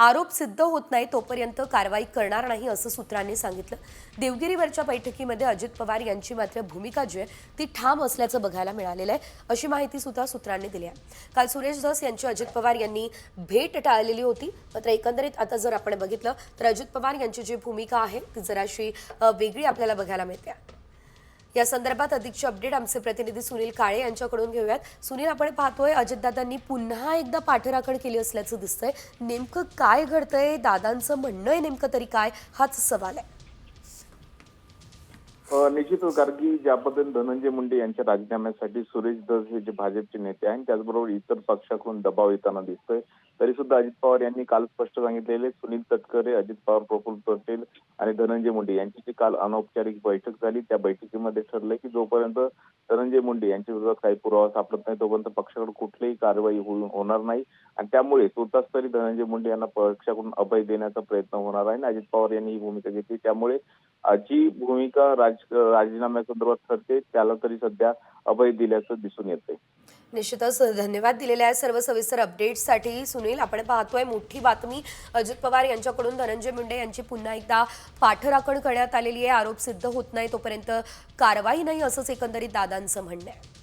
आरोप सिद्ध होत नाही तोपर्यंत कारवाई करणार नाही असं सूत्रांनी सांगितलं. देवगिरीवरच्या बैठकीमध्ये अजित पवार यांची मात्र भूमिका जी आहे ती ठाम असल्याचं बघायला मिळालेलं आहे. अशी माहिती सुद्धा सूत्रांनी दिली आहे. काल सुरेश धस यांची अजित पवार यांनी भेट टाळलेली होती. मात्र एकंदरीत आता जर आपण बघितलं तर अजित पवार यांची जी भूमिका आहे ती जराशी वेगळी आपल्याला बघायला मिळते. या संदर्भात अधिकचे अपडेट आमचे प्रतिनिधी सुनील काळे यांच्याकडून घेऊयात. सुनील आपण पाहतोय अजितदादांनी पुन्हा एकदा पाठराखण केली असल्याचं दिसतंय. नेमकं काय घडतंय? दादांचं म्हणणं आहे नेमकं तरी काय? हाच सवाल आहे. अ, निश्चितच गार्गी ज्या पद्धतीने धनंजय मुंडे यांच्या राजीनाम्यासाठी सुरेश दस हे जे भाजपचे नेते आहेत त्याचबरोबर इतर पक्षाकडून दबाव येताना दिसतोय. तरी सुद्धा अजित पवार यांनी काल स्पष्ट सांगितलेले सुनील तटकरे अजित पवार प्रफुल्ल पटेल आणि धनंजय मुंडे यांची जी काल अनौपचारिक बैठक झाली त्या बैठकीमध्ये ठरलंय की जोपर्यंत धनंजय मुंडे यांच्या विरोधात काही पुरावा सापडत नाही तोपर्यंत पक्षाकडे कुठलीही कारवाई होणार नाही. आणि त्यामुळे तुर्तास तरी धनंजय मुंडे यांना पक्षाकडून अभय देण्याचा प्रयत्न होणार आहे. आणि अजित पवार यांनी ही भूमिका घेतली. त्यामुळे जी भूमिका राज राजीनाम्यासंदर्भात ठरते त्याला तरी सध्या अभय दिल्याचं दिसून येतंय. निश्चितच धन्यवाद दिलेल्या आहे सर्व सविस्तर अपडेट्ससाठी सुनील आपण पाहतोय मोठी बातमी अजित पवार यांच्याकडून धनंजय मुंडे यांची पुन्हा एकदा पाठराखण करण्यात आलेली आहे. आरोप सिद्ध होत नाही तोपर्यंत कारवाई नाही असंच एकंदरीत दादांचं म्हणणं आहे.